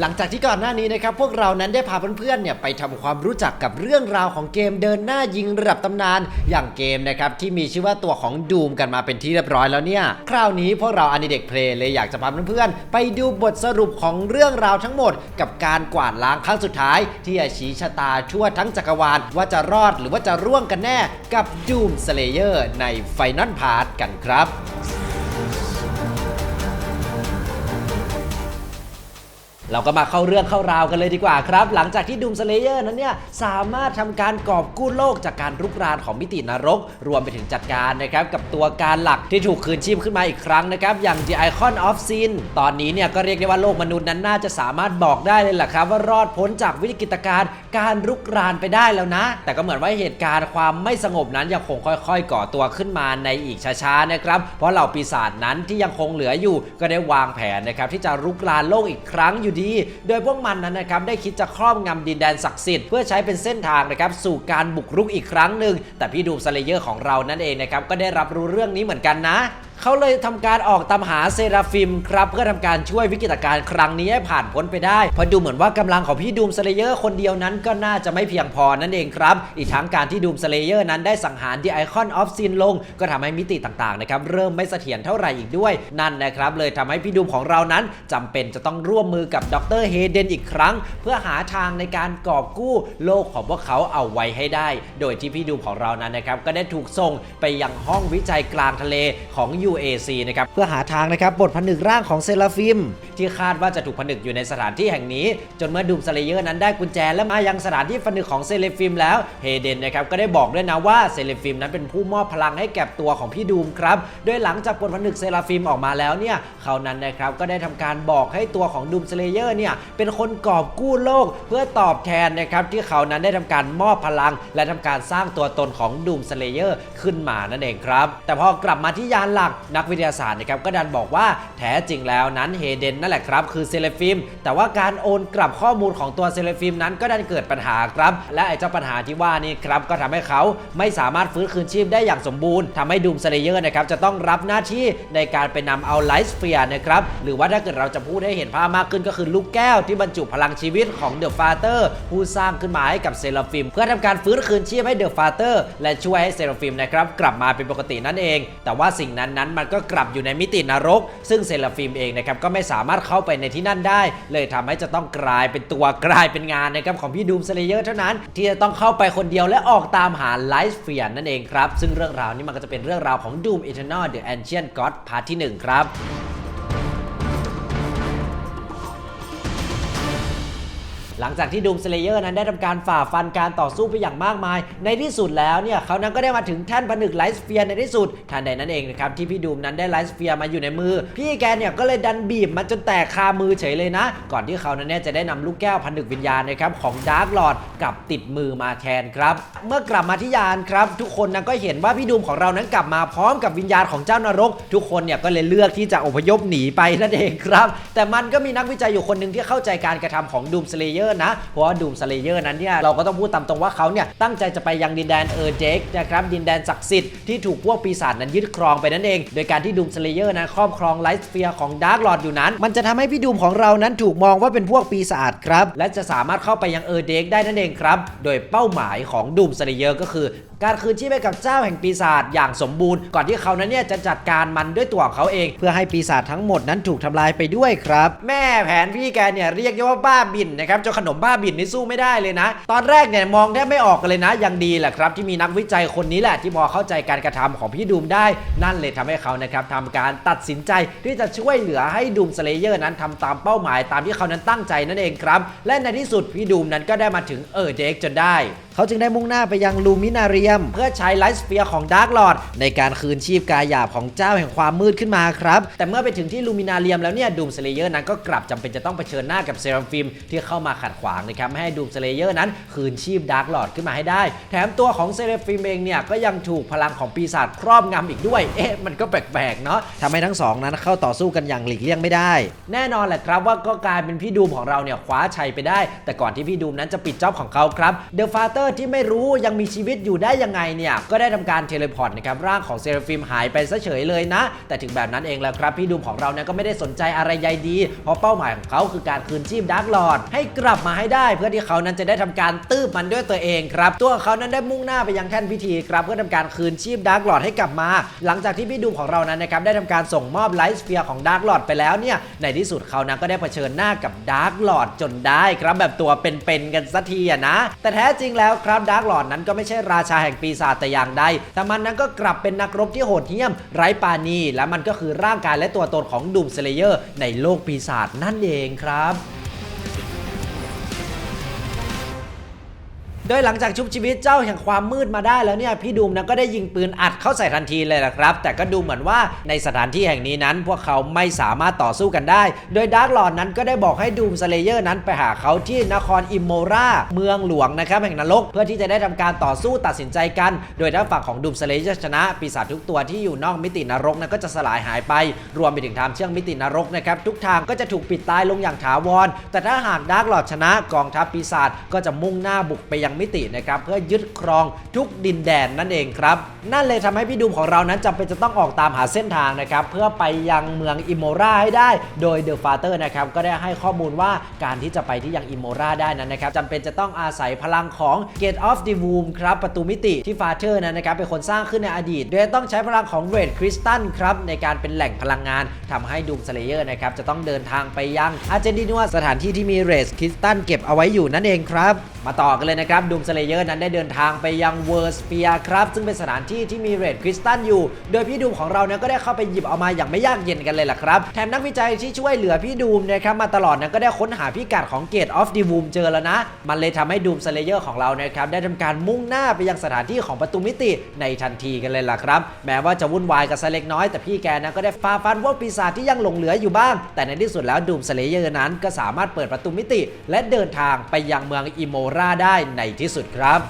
หลังจากที่ก่อนหน้านี้นะครับพวกเรานั้นได้พาเพื่อนๆเนี่ยไปทำความรู้จักกับเรื่องราวของเกมเดินหน้ายิงระดับตำนาน อย่างเกมนะครับที่มีชื่อว่าตัวของดูมกันมาเป็นที่เรียบร้อยแล้วเนี่ย คราวนี้พวกเราอันเด็กเพลย์เลยอยากจะพาเพื่อนๆไปดูบทสรุปของเรื่องราวทั้งหมด กับการกวาดล้างครั้งสุดท้าย ที่จะชี้ชะตาทั่วทั้งจักรวาลว่าจะรอดหรือว่าจะร่วงกันแน่กับ Doom Slayer ใน Final Part กันครับ เราก็มาเข้าเรื่องเข้าราวกันเลยดีกว่าครับ หลังจากที่ดูมสเลเยอร์นั้นเนี่ย สามารถทำการกอบกู้โลกจากการรุกรานของมิตินรก รวมไปถึงจัดการนะครับ กับตัวการหลักที่ถูกคืนชีพขึ้นมาอีกครั้งนะครับ อย่าง The Icon of Sin ตอนนี้เนี่ยก็เรียกได้ว่าโลกมนุษย์นั้นน่าจะสามารถบอกได้เลยแหละครับ ว่ารอดพ้นจากวิกฤตการณ์การรุกรานไปได้แล้วนะ แต่ก็เหมือนว่าเหตุการณ์ความไม่สงบนั้นยังคงค่อย ๆ ก่อตัวขึ้นมาในอีกช้าๆนะครับเพราะเหล่าปีศาจนั้นที่ยังคงเหลืออยู่ก็ได้วางแผนนะครับที่จะรุกรานโลกอีกครั้งอยู่ดี โดยพวกมันนั้นนะครับได้คิดจะครอบงำดินแดนศักดิ์สิทธิ์เพื่อใช้เป็นเส้นทางนะครับสู่การบุกรุกอีกครั้งหนึ่งแต่พี่ดูสเลเยอร์ของเรานั่นเองนะครับก็ได้รับรู้เรื่องนี้เหมือนกันนะ เขาเลยทำการออกตามหาเซราฟิมครับ เพื่อทำการช่วยวิกฤตการณ์ครั้งนี้ให้ผ่านพ้นไปได้เพราะดูเหมือนว่ากำลังของพี่ดูมสเลเยอร์คนเดียวนั้นก็น่าจะไม่เพียงพอนั่นเองครับ อีกทั้งการที่ดูมสเลเยอร์นั้นได้สังหารดีไอคอนออฟซินลง ก็ทำให้มิติต่างๆนะครับเริ่มไม่เสถียรเท่าไหร่อีกด้วยนั่นนะครับเลยทำให้พี่ดูมของเรานั้นจำเป็นจะต้องร่วมมือกับดรเฮเดนอีกครั้ง เพื่อหาทางในการกอบกู้โลกของพวกเขาเอาไว้ให้ได้ โดยที่พี่ดูมของเรานั้นนะครับก็ได้ถูกส่งไปยังห้องวิจัยกลางทะเลของ UAC นะครับเพื่อหาทางนะครับบทผนึกร่างของเซราฟิม ที่คาดว่าจะถูกผนึกอยู่ในสถานที่แห่งนี้ จนเมื่อดูมสเลเยอร์นั้นได้กุญแจและมายังสถานที่ผนึกของเซเลฟิมแล้วเฮเดนนะครับก็ได้บอกด้วยนะว่าเซเลฟิมนั้นเป็นผู้มอบพลังให้แก่ตัวของพี่ดูมครับโดยหลังจากบทผนึกเซราฟิมออกมาแล้วเนี่ยเขานั้นนะครับก็ได้ทำการบอกให้ตัวของดูมสเลเยอร์เนี่ยเป็นคนกอบกู้โลก เพื่อตอบแทนนะครับที่เขานั้นได้ทำการมอบพลัง และทำการสร้างตัวตนของดูมสเลเยอร์ขึ้นมานั่นเองครับ แต่พอกลับมาที่ยานหลักนักวิทยาศาสตร์นะครับก็ดันบอกว่าแท้จริงแล้วนั้นเฮเดนนั่นแหละครับคือเซเลฟิมแต่ว่าการโอนกลับข้อมูลของตัวเซเลฟิมนั้นก็ดันเกิดปัญหาครับ และไอ้เจ้าปัญหาที่ว่านี่ครับก็ทำให้เขาไม่สามารถฟื้นคืนชีพได้อย่างสมบูรณ์ทำให้ดูมสเลเยอร์นะครับจะต้องรับหน้าที่ในการไปนำเอาไลท์สเฟียร์นะครับหรือว่าถ้าเกิดเราจะพูดให้เห็นภาพมากขึ้นก็คือลูกแก้วที่บรรจุพลังชีวิตของเดอะฟาเตอร์ผู้สร้างขึ้นมาให้กับเซเลฟิมเพื่อทำการฟื้นคืนชีพให้เดอะฟาเตอร์และช่วยให้เซเลฟิมนะครับกลับมาเป็นปกตินั่นเอง แต่ว่าสิ่งนั้นนั้นมันก็กลับอยู่ในมิตินรก ซึ่งเซเลฟิมเองนะครับก็ไม่สามารถเข้าไปในที่นั่นได้ เลยทำให้จะต้องกลายเป็นตัวกลายเป็นงานนะครับของพี่ดูมสเลเยอร์เท่านั้น ที่จะต้องเข้าไปคนเดียวและออกตามหาไลท์เฟียนนั่นเองครับ ซึ่งเรื่องราวนี้มันก็จะเป็นเรื่องราวของ Doom Eternal The Ancient God พาร์ทที่1ครับ หลังจากที่ดูมสเลเยอร์นั้นได้ทำการฝ่าฟันการต่อสู้ไปอย่างมากมาย ในที่สุดแล้วเนี่ยเขานั้นก็ได้มาถึงแท่นผนึกไลท์สเฟียร์ในที่สุดทันใดนั้นเองนะครับที่พี่ดูมนั้นได้ไลท์สเฟียร์มาอยู่ในมือ พี่แกเนี่ยก็เลยดันบีบมันจนแตกคามือเฉยเลยนะ ก่อนที่เขานั้นเนี่ยจะได้นำลูกแก้วผนึกวิญญาณนะครับของดาร์กลอร์ดกลับติดมือมาแทนครับ เมื่อกลับมาที่ยานครับ ทุกคนนั้นก็เห็นว่าพี่ดูมของเรานั้นกลับมาพร้อมกับวิญญาณของเจ้านรก ทุกคนเนี่ยก็เลยเลือกที่จะอพยพหนีไปนั่นเองครับ แต่มันก็มีนักวิจัยอยู่คนหนึ่งที่เข้าใจการกระทำของดูมสเลเยอร์นะ เพราะว่าดูมสเลเยอร์นั้นเนี่ยเราก็ต้องพูดตามตรงว่าเขาเนี่ยตั้งใจจะไปยังดินแดนเออร์เจกนะครับดินแดนศักดิ์สิทธิ์ที่ถูกพวกปีศาจนั้นยึดครองไปนั่นเอง โดยการที่ดูมสเลเยอร์นั้นครอบครองไลท์สเฟียร์ของดาร์กลอดอยู่นั้น มันจะทำให้พี่ดูมของเรานั้นถูกมองว่าเป็นพวกปีศาจครับและจะสามารถเข้าไปยังเออร์เจกได้นั่นเองครับโดยเป้าหมายของดูมสเลเยอร์ก็คือ การคืนชีพให้กับเจ้าแห่งปีศาจอย่างสมบูรณ์ ก่อนที่เขานั้นเนี่ยจะจัดการมันด้วยตัวของเขาเอง เพื่อให้ปีศาจทั้งหมดนั้นถูกทำลายไปด้วยครับ แม่แผนพี่แกเนี่ยเรียกได้ว่าบ้าบินนะครับจขนมบ้าบินนี่สู้ไม่ได้เลยนะ ตอนแรกเนี่ยมองแทบไม่ออกกันเลยนะ ยังดีแหละครับที่มีนักวิจัยคนนี้แหละที่พอเข้าใจการกระทำของพี่ดูมได้ นั่นเลยทำให้เขานะครับทำการตัดสินใจที่จะช่วยเหลือให้ดูมสเลเยอร์นั้นทำตามเป้าหมายตามที่เขานั้นตั้งใจนั่นเองครับ และในที่สุดพี่ดูมนั้นก็ได้มาถึงเออเด็กจนได้เขาจึงได้มุ่งหน้าไปยังลูมินาเรียม เพื่อใช้ไลท์สเฟียร์ของดาร์กลอร์ดในการคืนชีพกายหยาบของเจ้าแห่งความมืดขึ้นมาครับ แต่เมื่อไปถึงที่ลูมินาเรียมแล้วเนี่ยดูมสเลเยอร์นั้นก็กลับจำเป็นจะต้องเผชิญหน้ากับเซราฟิมที่เข้ามาขดขวางนะครับไม่ให้ดูมสเลเยอร์นั้น คืนชีพดาร์กลอร์ดขึ้นมาให้ได้ แถมตัวของเซราฟิมเองเนี่ยก็ยังถูกพลังของปีศาจครอบงำอีกด้วย เอ๊ะมันก็แปลกๆเนาะทำให้ทั้งสองนั้นเข้าต่อสู้กันอย่างหลีกเลี่ยงไม่ได้ แน่นอนแหละครับว่าก็กลายเป็นพี่ดูมของเราเนี่ยคว้าชัยไปได้ แต่ก่อนที่พี่ดูมนั้นจะปิดจ็อบของเขาครับเดอะฟาเตอร์ที่ไม่รู้ยังมีชีวิตอยู่ได้ยังไงเนี่ยก็ได้ทำการเทเลพอร์ตนะครับร่างของเซราฟิมหายไปซะเฉยเลยนะ แต่ถึงแบบนั้นเองแล้วครับพี่ดูมของเราเนี่ยก็ไม่ได้สนใจอะไรใยดี เพราะเป้าหมายของเขาคือการคืนชีพดาร์กลอร์ดให้กลับมาให้ได้ เพื่อที่เขานั้นจะได้ทำการตืบมันด้วยตัวเองครับ ตัวเขานั้นได้มุ่งหน้าไปยังแท่นพิธีครับเพื่อทำการคืนชีพดาร์กลอดให้กลับมา หลังจากที่พี่ดูมของเรานั้นนะครับได้ทำการส่งมอบไลท์สเฟียร์ของดาร์กลอดไปแล้วเนี่ยในที่สุดเขานั้นก็ได้เผชิญหน้ากับดาร์กลอดจนได้ครับแบบตัวเป็นๆกันสักทีอะนะ แต่แท้จริงแล้วครับดาร์กลอดนั้นก็ไม่ใช่ราชาแห่งปีศาจแต่อย่างใดแต่มันนั้นก็กลับเป็นนักรบที่โหดเหี้ยม ไร้ปาณีและมันก็คือร่างกายและตัวตนของดูมสเลเยอร์ในโลกปีศาจนั่นเองครับ โดยหลังจากชุบชีวิตเจ้าแห่งความมืดมาได้แล้วเนี่ยพี่ดูมนะก็ได้ยิงปืนอัดเข้าใส่ทันทีเลยละครับ แต่ก็ดูเหมือนว่าในสถานที่แห่งนี้นั้น พวกเขาไม่สามารถต่อสู้กันได้ โดยดาร์กลอร์ดนั้นก็ได้บอกให้ดูมสเลเยอร์นั้นไปหาเขาที่นครอิมโมราเมืองหลวงนะครับแห่งนรก เพื่อที่จะได้ทำการต่อสู้ตัดสินใจกัน โดยถ้าฝั่งของดูมสเลเยอร์ชนะ ปีศาจทุกตัวที่อยู่นอกมิตินรกนั้นก็จะสลายหายไป รวมไปถึงทางเชื่อมมิตินรกนะครับทุกทางก็จะถูกปิดตายลงอย่างถาวร แต่ถ้าหากดาร์กลอร์ดชนะกองทัพปีศาจก็จะมุ่งหน้าบุกไปยังมิตินะครับเพื่อยึดครองทุกดินแดนนั่นเองครับ นั่นเลยทำให้พี่ดูมของเรานั้นจำเป็นจะต้องออกตามหาเส้นทางนะครับเพื่อไปยังเมืองอิโมราให้ได้ โดยเดอะฟาเตอร์นะครับก็ได้ให้ข้อมูลว่าการที่จะไปที่ยังอิโมราได้นั้นนะครับจำเป็นจะต้องอาศัยพลังของ Gate of the Womb ครับประตูมิติที่ฟาเธอร์นั้นนะครับเป็นคนสร้างขึ้นในอดีต โดยต้องใช้พลังของเรดคริสตัลครับในการเป็นแหล่งพลังงานทำให้ดูมสเลเยอร์นะครับจะต้องเดินทางไปยังอาร์เจนตินาสถานที่ที่มีเรดคริสตัลเก็บเอาไว้อยู่นั่นเองครับ มาต่อกันเลยนะครับดูมสเลเยอร์นั้นได้เดินทางไปยังเวอร์สเปียครับ ซึ่งเป็นสถานที่ที่มีเรดคริสตัลอยู่ โดยพี่ดูมของเราเนี่ยก็ได้เข้าไปหยิบเอามาอย่างไม่ยากเย็นกันเลยล่ะครับแถมนักวิจัยที่ช่วยเหลือพี่ดูมนะครับมาตลอดนั้นก็ได้ค้นหาพิกัดของเกตออฟดีวูมเจอแล้วนะ มันเลยทำให้ดูมสเลเยอร์ของเรานะครับได้ทำการมุ่งหน้าไปยังสถานที่ของประตูมิติในทันทีกันเลยล่ะครับแม้ว่าจะวุ่นวายกับเล็กน้อยแต่พี่แกนั้นก็ได้ฟาฟันพวกปีศาจที่ยังหลงเหลืออยู่บ้าง แต่ในที่สุดแล้วดูมสเลเยอร์นั้นก็สามารถเปิดประตูมิติ และเดินทางไปยังเมืองอิโมราได้ในที่สุดครับ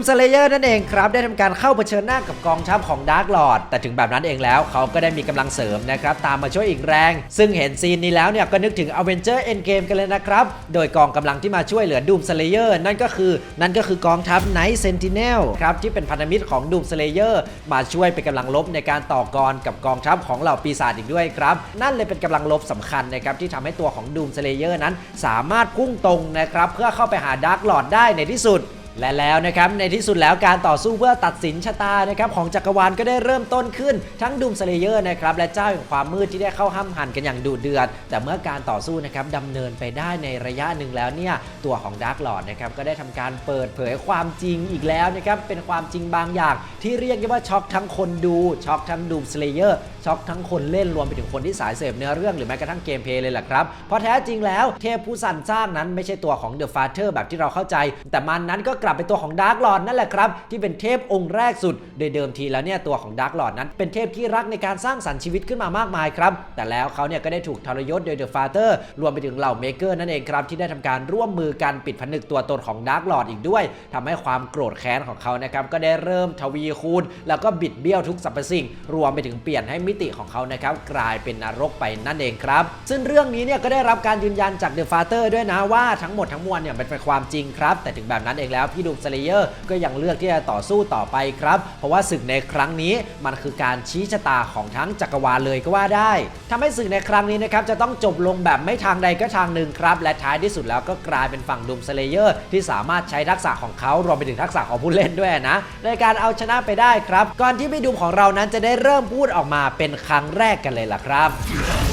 มสเลเยอร์นั่นเองครับ ได้ทำการเข้าเผชิญหน้ากับกองทัพของดาร์กลอร์ดแต่ถึงแบบนั้นเองแล้วเขาก็ได้มีกำลังเสริมนะครับ ตามมาช่วยอีกแรง ซึ่งเห็นซีนนี้แล้วเนี่ยก็นึกถึง a v e n g e r Endgame กันเลยนะครับ โดยกองกำลังที่มาช่วยเหลือดูมสเลเยอร์นั่นก็คือนั่นก็คือกองทัพ Night Sentinel ครับที่เป็นพันธมิตรของดูมสเลเยอร์มาช่วยเป็นกำลังลบในการต่อกรกับกองทัพของเหล่าปีศาจอีกด้วยครับนั่นเลยเป็นกำลังลบสำคัญนะครับที่ทำให้ตัวของดูมสเลเยอร์นั้น สามารถพุ่งตรงนะครับเพื่อเข้าไปหาดาร์กลอร์ดได้ในที่สุด และแล้วนะครับในที่สุดแล้วการต่อสู้เพื่อตัดสินชะตานะครับของจักรวาลก็ได้เริ่มต้นขึ้นทั้งดูมสเลเยอร์นะครับและเจ้าแห่งความมืดที่ได้เข้าห้ำหันกันอย่างดุเดือด แต่เมื่อการต่อสู้นะครับดำเนินไปได้ในระยะหนึ่งแล้วเนี่ยตัวของดาร์กลอร์ดนะครับก็ได้ทำการเปิดเผยความจริงอีกแล้วนะครับเป็นความจริงบางอย่าง ที่เรียกได้ว่าช็อกทั้งคนดูช็อกทั้งดูมสเลเยอร์ช็อกทั้งคนเล่นรวมไปถึงคนที่สายเสพเนื้อเรื่องหรือแม้กระทั่งเกมเพลย์เลยแหละครับเพราะแท้จริงแล้วเทพผู้สรรสร้างนั้นไม่ใช่ตัวของเดอะฟาเธอร์แบบที่เราเข้าใจ แต่มันนั้นก็กลับเป็นตัวของดาร์กลอร์ดนั่นแหละครับที่เป็นเทพองค์แรกสุด โดยเดิมทีแล้วเนี่ยตัวของดาร์กลอร์ดนั้น เป็นเทพที่รักในการสร้างสรรค์ชีวิตขึ้นมามากมายครับแต่แล้วเขาเนี่ยก็ได้ถูกทรยศโดยเดอะฟาเธอร์รวมไปถึงเหล่าเมเกอร์นั่นเองครับที่ได้ทำการร่วมมือกันปิดผนึกตัวตนของดาร์กลอร์ดอีกด้วยทำให้ความโกรธแค้นของเขานะครับก็ได้เริ่มทวีคูณ แล้วก็บิดเบี้ยวทุกสรรพสิ่ง รวมไปถึงเปลี่ยนให้มิติของเขานะครับกลายเป็นนรกไปนั่นเองครับ ซึ่งเรื่องนี้เนี่ยก็ได้รับการยืนยันจากเดอะฟาเธอร์ด้วยนะว่าทั้งหมดทั้งมวลเนี่ยเป็นความจริงครับ แต่ถึงแบบนั้นเองแล้วพี่ดูมสเลเยอร์ก็ยังเลือกที่จะต่อสู้ต่อไปครับ เพราะว่าศึกในครั้งนี้มันคือการชี้ชะตาของทั้งจักรวาลเลยก็ว่าได้ทำให้ศึกในครั้งนี้นะครับจะต้องจบลงแบบไม่ทางใดก็ทางหนึ่งครับ และท้ายที่สุดแล้วก็กลายเป็นฝั่งดูมสเลเยอร์ที่สามารถใช้ทักษะของเขารวมไปถึงทักษะของผู้เล่นด้วยนะ ในการเอาชนะไปได้ครับ ก่อนที่พี่ดูมของเรานั้นจะได้เริ่มพูดออกมาเป็นครั้งแรกกันเลยล่ะครับ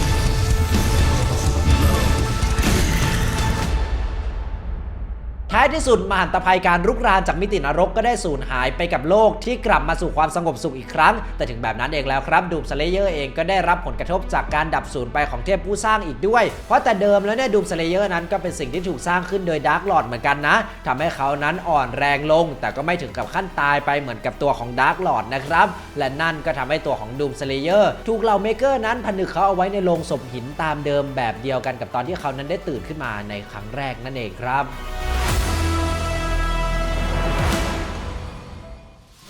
ท้ายที่สุดมหันตภัยการรุกรานจากมิตินรกก็ได้สูญหายไปกับโลกที่กลับมาสู่ความสงบสุขอีกครั้ง แต่ถึงแบบนั้นเองแล้วครับดูมสเลเยอร์เองก็ได้รับผลกระทบจากการดับสูญไปของเทพผู้สร้างอีกด้วย เพราะแต่เดิมแล้วเนี่ยดูมสเลเยอร์นั้นก็เป็นสิ่งที่ถูกสร้างขึ้นโดยดาร์กลอร์ดเหมือนกันนะทำให้เขานั้นอ่อนแรงลง แต่ก็ไม่ถึงกับขั้นตายไปเหมือนกับตัวของดาร์กลอร์ดนะครับและนั่นก็ทำให้ตัวของดูมสเลเยอร์ถูกเหล่าเมเกอร์นั้นผนึกเขาเอาไว้ในโลงศพหินตามเดิมแบบเดียวกันกับตอนที่เขานั้นได้ตื่นขึ้นมาในครั้งแรกนั่นเองครับ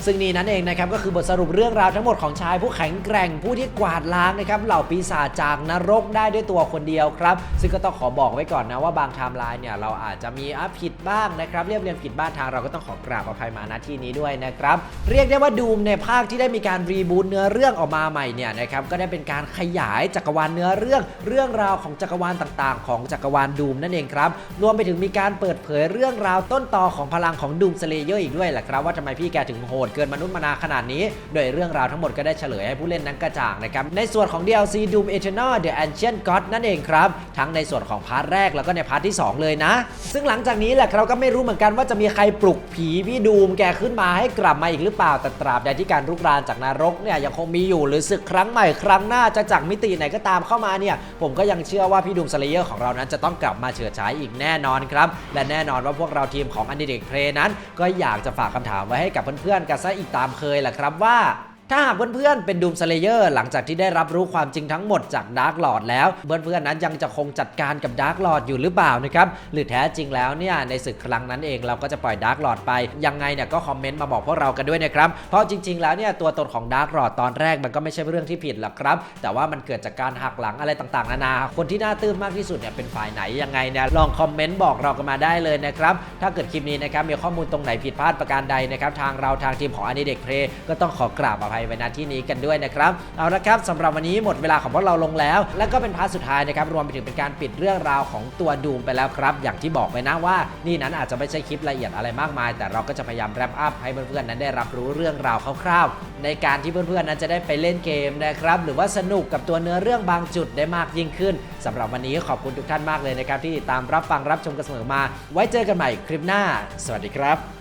ซึ่งนี่นั่นเองนะครับก็คือบทสรุปเรื่องราวทั้งหมดของชายผู้แข็งแกร่งผู้ที่กวาดล้างนะครับเหล่าปีศาจจากนรกได้ด้วยตัวคนเดียวครับ ซึ่งก็ต้องขอบอกไว้ก่อนนะว่าบางไทม์ไลน์เนี่ยเราอาจจะมีอัพผิดบ้างนะครับเรียบเรียงผิดบ้างทางเราก็ต้องขอกราบอภัยมาณที่นี้ด้วยนะครับเรียกได้ว่าดูมในภาคที่ได้มีการรีบูตเนื้อเรื่องออกมาใหม่เนี่ยนะครับก็ได้เป็นการขยายจักรวาลเนื้อเรื่อง เรื่องราวของจักรวาลต่างๆ ของจักรวาลดูมนั่นเองครับรวมไปถึงมีการเปิดเผยเรื่องราวต้นตอของพลังของดูมสเลเยอร์อีกด้วยแหละครับว่าทำไมพี่แกถึงโหดเกินมนุษย์มนาขนาดนี้ โดยเรื่องราวทั้งหมดก็ได้เฉลยให้ผู้เล่นนั้นกระจ่างนะครับ ในส่วนของ DLC Doom Eternal The Ancient God นั่นเองครับ ทั้งในส่วนของพาร์ทแรกแล้วก็ในพาร์ทที่สองเลยนะ ซึ่งหลังจากนี้แหละเราก็ไม่รู้เหมือนกันว่าจะมีใครปลุกผีพี่ดูมแกขึ้นมาให้กลับมาอีกหรือเปล่า แต่ตราบใดที่การรุกรานจากนรกเนี่ยยังคงมีอยู่หรือศึกครั้งใหม่ครั้งหน้าจะจากมิติไหนก็ตามเข้ามาเนี่ยผมก็ยังเชื่อว่าพี่ดูมสเลเยอร์ของเรานั้นจะต้องกลับมาเฉิดฉายอีกแน่นอนครับ และแน่นอนว่าพวกเราทีมของอันดิเด็กเพลนั้น ก็อยากจะฝากคำถามไว้ให้กับเพื่อนๆกันซะอีกตามเคยแหละครับว่า ถ้าหากเพื่อนๆเป็นดูมสเลเยอร์หลังจากที่ได้รับรู้ความจริงทั้งหมดจากดาร์กลอร์ดแล้วเพื่อนๆนั้นยังจะคงจัดการกับดาร์กลอร์ดอยู่หรือเปล่านะครับหรือแท้จริงแล้วเนี่ยในศึกครั้งนั้นเองเราก็จะปล่อยดาร์กลอร์ดไป ยังไงเนี่ยก็คอมเมนต์มาบอกพวกเรากันด้วยนะครับเพราะจริง ๆแล้วเนี่ยตัวตนของดาร์กลอร์ดตอนแรกมันก็ไม่ใช่เรื่องที่ผิดหรอกครับ แต่ว่ามันเกิดจากการหักหลังอะไรต่างๆนานาคนที่น่าตื้มมากที่สุดเนี่ยเป็นฝ่ายไหนยังไงเนี่ยลองคอมเมนต์บอกเรากันมาได้เลยนะครับถ้าเกิดคลิปนี้นะครับมีข้อมูลตรงไหนผิดพลาดประการใดนะครับทางเราทางทีมของอันนี้เด็กเพลก็ต้องขอกราบอภัยไว้ณที่นี้กันด้วยนะครับ เอาละครับสำหรับวันนี้หมดเวลาของพวกเราลงแล้ว และก็เป็นพาร์ทสุดท้ายนะครับรวมไปถึงเป็นการปิดเรื่องราวของตัวดูมไปแล้วครับ อย่างที่บอกไปนะว่า นี่นั้นอาจจะไม่ใช่คลิปละเอียดอะไรมากมาย แต่เราก็จะพยายามแรปอัพให้เพื่อนๆนั้นได้รับรู้เรื่องราวคร่าวๆ ในการที่เพื่อนๆนั้นจะได้ไปเล่นเกมนะครับหรือว่าสนุกกับตัวเนื้อเรื่องบางจุดได้มากยิ่งขึ้นสำหรับวันนี้ขอบคุณทุกท่านมากเลยนะครับที่ติดตามรับฟังรับชมกันเสมอมา ไว้เจอกันใหม่คลิปหน้า สวัสดีครับ